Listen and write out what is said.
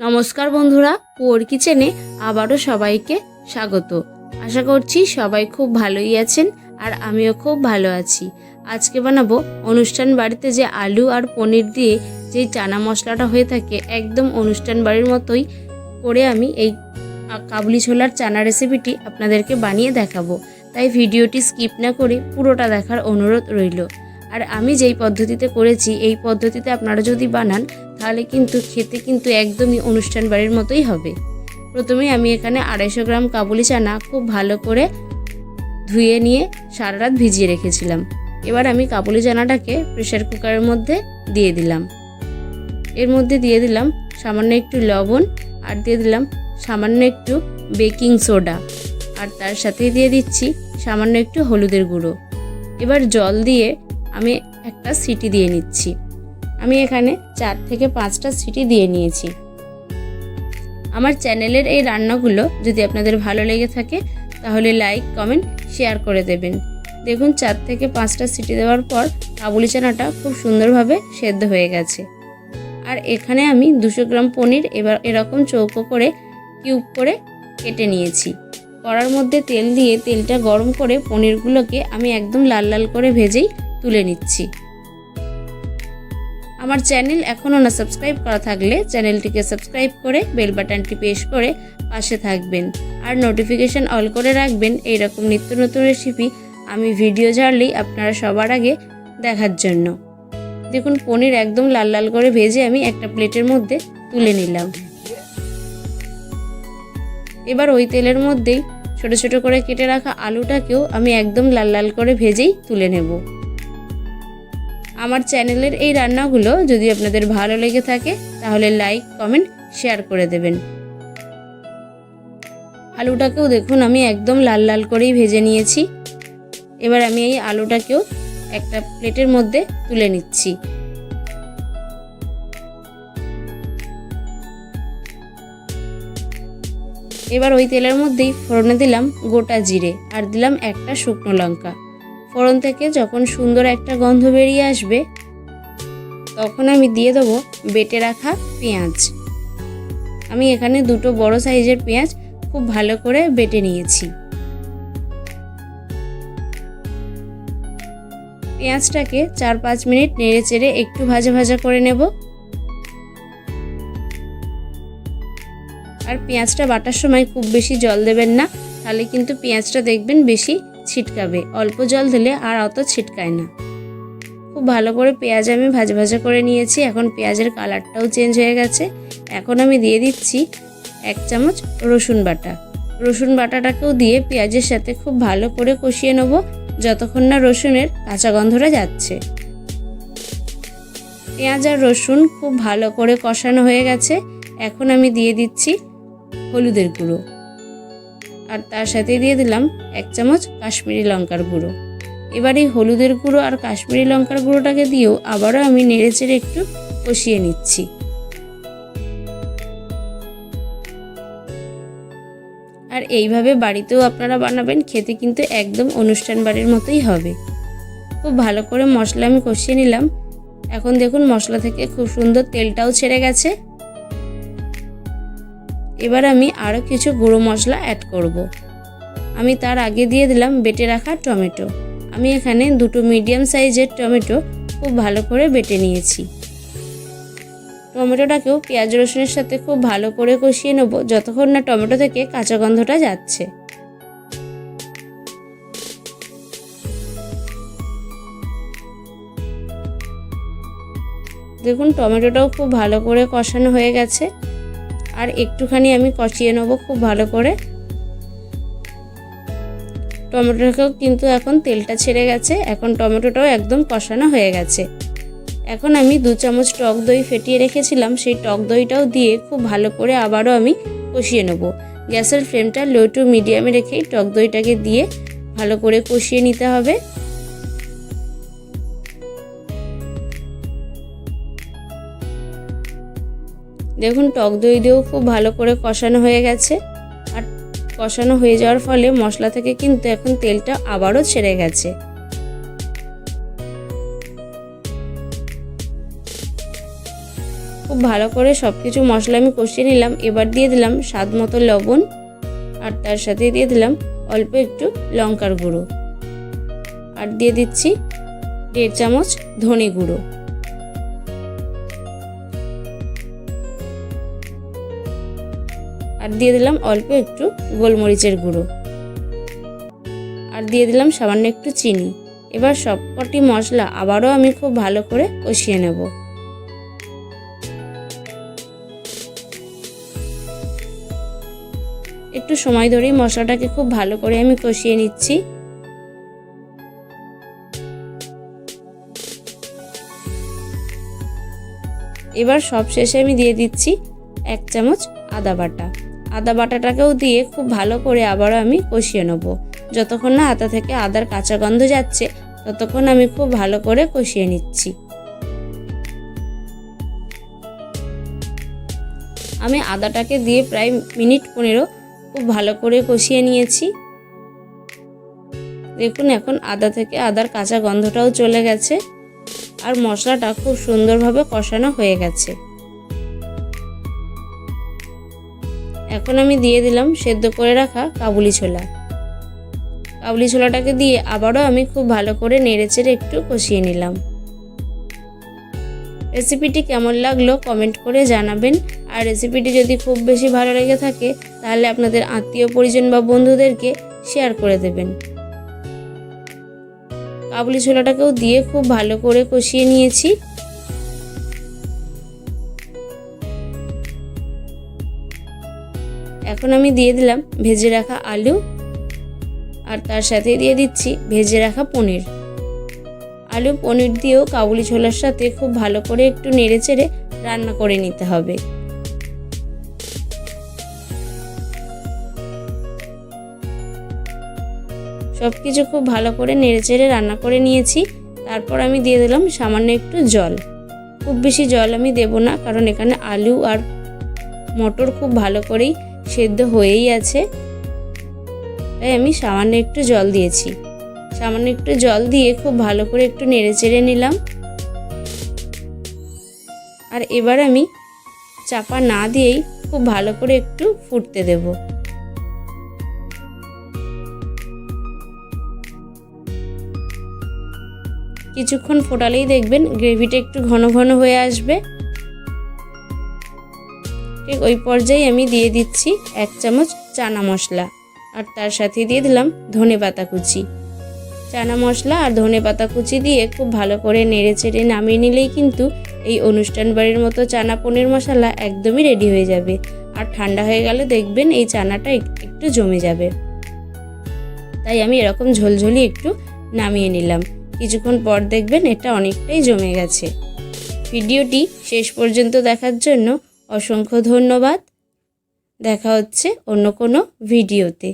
নমস্কার বন্ধুরা পুয়ার কিচেনে আবারও সবাইকে স্বাগত। আশা করছি সবাই খুব ভালোই আছেন আর আমিও খুব ভালো আছি। আজকে বানাবো অনুষ্ঠান বাড়িতে যে আলু আর পনির দিয়ে যেই চানা মশলাটা হয়ে থাকে, একদম অনুষ্ঠান বাড়ির মতোই করে আমি এই কাবুলি ছোলার চানা রেসিপিটি আপনাদেরকে বানিয়ে দেখাবো। তাই ভিডিওটি স্কিপ না করে পুরোটা দেখার অনুরোধ রইল। আর আমি যেই পদ্ধতিতে করেছি, এই পদ্ধতিতে আপনারা যদি বানান তাহলে কিন্তু খেতে কিন্তু একদমই অনুষ্ঠান বাড়ির মতোই হবে। প্রথমে আমি এখানে আড়াইশো গ্রাম কাবুলি চানা খুব ভালো করে ধুয়ে নিয়ে সারা রাত ভিজিয়ে রেখেছিলাম। এবার আমি কাবুলি চানাটাকে প্রেশার কুকারের মধ্যে দিয়ে দিলাম। এর মধ্যে দিয়ে দিলাম সামান্য একটু লবণ আর দিয়ে দিলাম সামান্য একটু বেকিং সোডা। আর তার সাথে দিয়ে দিচ্ছি সামান্য একটু হলুদের গুঁড়ো। এবার জল দিয়ে আমি একটা সিটি দিয়ে নিচ্ছি। আমি এখানে চার থেকে পাঁচটা সিটি দিয়ে নিয়েছি। আমার চ্যানেলের এই রান্নাগুলো যদি আপনাদের ভালো লেগে থাকে, তাহলে লাইক, কমেন্ট, শেয়ার করে দেবেন। দেখুন, চার থেকে পাঁচটা সিটি দেওয়ার পর কাবুলি চানাটা খুব সুন্দরভাবে সেদ্ধ হয়ে গেছে। আর এখানে আমি দুশো গ্রাম পনির এবার এরকম চৌকো করে, কিউব করে কেটে নিয়েছি। কড়ার মধ্যে তেল দিয়ে তেলটা গরম করে পনিরগুলোকে আমি একদম লাল লাল করে ভেজেই তুলে নিচ্ছি। আমার চ্যানেল এখনও না সাবস্ক্রাইব করা থাকলে চ্যানেলটিকে সাবস্ক্রাইব করে বেল বাটনটি প্রেস করে পাশে থাকবেন। আর নোটিফিকেশান অল করে রাখবেন এইরকম নিত্য নতুন রেসিপি আমি ভিডিও ছাড়লেই আপনারা সবার আগে দেখার জন্য। দেখুন, পনির একদম লাল লাল করে ভেজে আমি একটা প্লেটের মধ্যে তুলে নিলাম। এবার ওই তেলের মধ্যেই ছোট ছোট করে কেটে রাখা আলুটাকেও আমি একদম লাল লাল করে ভেজেই তুলে নেব। আমার চ্যানেলের এই রান্নাগুলো যদি আপনাদের ভালো লেগে থাকে, তাহলে লাইক, কমেন্ট, শেয়ার করে দেবেন। আলুটাকেও দেখুন, আমি একদম লাল লাল করেই ভেজে নিয়েছি। এবার আমি এই আলুটাকেও একটা প্লেটের মধ্যে তুলে নিচ্ছি। এবার ওই তেলের মধ্যেই ফোড়নে দিলাম গোটা জিরে, আর দিলাম একটা শুকনো লঙ্কা। ফোড়ন থেকে যখন সুন্দর একটা গন্ধ বেরিয়ে আসবে, তখন আমি দিয়ে দেবো বেটে রাখা পেঁয়াজ। আমি এখানে দুটো বড় সাইজের পেঁয়াজ খুব ভালো করে বেটে নিয়েছি। পেঁয়াজটাকে চার পাঁচ মিনিট নেড়ে চেড়ে একটু ভাজা ভাজা করে নেব। আর পেঁয়াজটা বাটার সময় খুব বেশি জল দেবেন না, তাহলে কিন্তু পেঁয়াজটা দেখবেন বেশি ছিটকাবে। অল্প জল দিলে আর অত ছিটকায় না। খুব ভালো করে পেঁয়াজ আমি ভাজা ভাজা করে নিয়েছি। এখন পেঁয়াজের কালারটাও চেঞ্জ হয়ে গেছে। এখন আমি দিয়ে দিচ্ছি এক চামচ রসুন বাটা। রসুন বাটাটাকেও দিয়ে পেঁয়াজের সাথে খুব ভালো করে কষিয়ে নেব, যতক্ষণ না রসুনের কাঁচা গন্ধটা যাচ্ছে। পেঁয়াজ আর রসুন খুব ভালো করে কষানো হয়ে গেছে। এখন আমি দিয়ে দিচ্ছি হলুদের গুঁড়ো। আর তার সাথে দিয়ে দিলাম এক চামচ কাশ্মীরি লঙ্কার গুঁড়ো। এবার এই হলুদের গুঁড়ো আর কাশ্মীরি লঙ্কার গুঁড়োটাকে দিয়েও আবারও আমি নেড়েচেড়ে একটু কষিয়ে নিচ্ছি। আর এইভাবে বাড়িতেও আপনারা বানাবেন, খেতে কিন্তু একদম অনুষ্ঠান বাড়ির মতোই হবে। খুব ভালো করে মশলা আমি কষিয়ে নিলাম। এখন দেখুন মশলা থেকে খুব সুন্দর তেলটাও ছেড়ে গেছে। এবার আমি আরও কিছু গুঁড়ো মশলা অ্যাড করব। আমি তার আগে দিয়ে দিলাম বেটে রাখা টমেটো। আমি এখানে দুটো মিডিয়াম সাইজের টমেটো খুব ভালো করে বেটে নিয়েছি। টমেটোটাকেও পেঁয়াজ রসুনের সাথে খুব ভালো করে কষিয়ে নেব যতক্ষণ না টমেটো থেকে কাঁচা গন্ধটা যাচ্ছে। দেখুন টমেটোটাও খুব ভালো করে কষানো হয়ে গেছে। আর একটুখানি আমি কষিয়ে নেব খুব ভালো করে। টমেটোটাকেও কিন্তু এখন তেলটা ছেড়ে গেছে, এখন টমেটোটাও একদম কষানো হয়ে গেছে। এখন আমি দু চামচ টক দই ফেটিয়ে রেখেছিলাম, সেই টক দইটাও দিয়ে খুব ভালো করে আবারও আমি কষিয়ে নেব। গ্যাসের ফ্লেমটা লো টু মিডিয়ামে রেখেই টক দইটাকে দিয়ে ভালো করে কষিয়ে নিতে হবে। দেখুন, টক দই দিয়েও খুব ভালো করে কষানো হয়ে গেছে। আর কষানো হয়ে যাওয়ার ফলে মশলা থেকে কিন্তু এখন তেলটা আবারও ছেড়ে গেছে। খুব ভালো করে সব কিছু মশলা আমি কষিয়ে নিলাম। এবার দিয়ে দিলাম স্বাদ মতো লবণ আর তার সাথে দিয়ে দিলাম অল্প একটু লঙ্কার গুঁড়ো। আর দিয়ে দিচ্ছি দেড় চামচ ধনে গুঁড়ো। আর দিয়ে দিলাম অল্প একটু গোলমরিচের গুঁড়ো। আর দিয়ে দিলাম সামান্য একটু চিনি। এবার সবকটি মশলা আবারও আমি খুব ভালো করে কষিয়ে নেব। একটু সময় ধরেই মশলাটাকে খুব ভালো করে আমি কষিয়ে নিচ্ছি। এবার সব শেষে আমি দিয়ে দিচ্ছি এক চামচ আদা বাটা। আদা বাটাটাকেও দিয়ে খুব ভালো করে আবারও আমি কষিয়ে নেব। যতক্ষণ না আদা থেকে আদার কাঁচা গন্ধ যাচ্ছে, ততক্ষণ আমি খুব ভালো করে কষিয়ে নিচ্ছি। আমি আদাটাকে দিয়ে প্রায় মিনিট পনেরো খুব ভালো করে কষিয়ে নিয়েছি। দেখুন এখন আদা থেকে আদার কাঁচা গন্ধটাও চলে গেছে, আর মশলাটা খুব সুন্দরভাবে কষানো হয়ে গেছে। এখন আমি দিয়ে দিলাম সেদ্ধ করে রাখা কাবুলি ছোলা। কাবুলি ছোলাটাকে দিয়ে আবারও আমি খুব ভালো করে নেড়েচেড়ে একটু কষিয়ে নিলাম। রেসিপিটি কেমন লাগল কমেন্ট করে জানাবেন। আর রেসিপিটি যদি খুব বেশি ভালো লেগে থাকে, তাহলে আপনাদের আত্মীয় পরিজন বা বন্ধুদেরকে শেয়ার করে দেবেন। কাবুলি ছোলাটাকেও দিয়ে খুব ভালো করে কষিয়ে নিয়েছি। এখন আমি দিয়ে দিলাম ভেজে রাখা আলু আর তার সাথে দিয়ে দিচ্ছি ভেজে রাখা পনির। আলু পনির দিয়েও কাবুলি ছোলার সাথে খুব ভালো করে একটু নেড়ে চেড়ে রান্না করে নিতে হবে। সব কিছু খুব ভালো করে নেড়ে চেড়ে রান্না করে নিয়েছি। তারপর আমি দিয়ে দিলাম সামান্য একটু জল। খুব বেশি জল আমি দেব না, কারণ এখানে আলু আর মটর খুব ভালো করেই সেদ্ধ হয়েই আছে। তাই আমি সামান্য একটু জল দিয়েছি। সামান্য একটু জল দিয়ে খুব ভালো করে একটু নেড়ে চেড়ে নিলাম। আর এবার আমি চাপা না দিয়েই খুব ভালো করে একটু ফুটতে দেব। কিছুক্ষণ ফোটালেই দেখবেন গ্রেভিটা একটু ঘন ঘন হয়ে আসবে। ওই পর্যায়ে আমি দিয়ে দিচ্ছি এক চামচ চানা মশলা আর তার সাথে দিয়ে দিলাম ধনে পাতা কুচি। চানা মশলা আর ধনে পাতা কুচি দিয়ে খুব ভালো করে নেড়ে চেড়ে নামিয়ে নিলেই কিন্তু এই অনুষ্ঠান বাড়ির মতো চানা পনির মশলা একদমই রেডি হয়ে যাবে। আর ঠান্ডা হয়ে গেলে দেখবেন এই চানাটা একটু জমে যাবে। তাই আমি এরকম ঝোলঝোলি একটু নামিয়ে নিলাম। কিছুক্ষণ পর দেখবেন এটা অনেকটাই জমে গেছে। ভিডিওটি শেষ পর্যন্ত দেখার জন্য অসংখ্য ধন্যবাদ। দেখা হচ্ছে অন্য কোনো ভিডিওতে।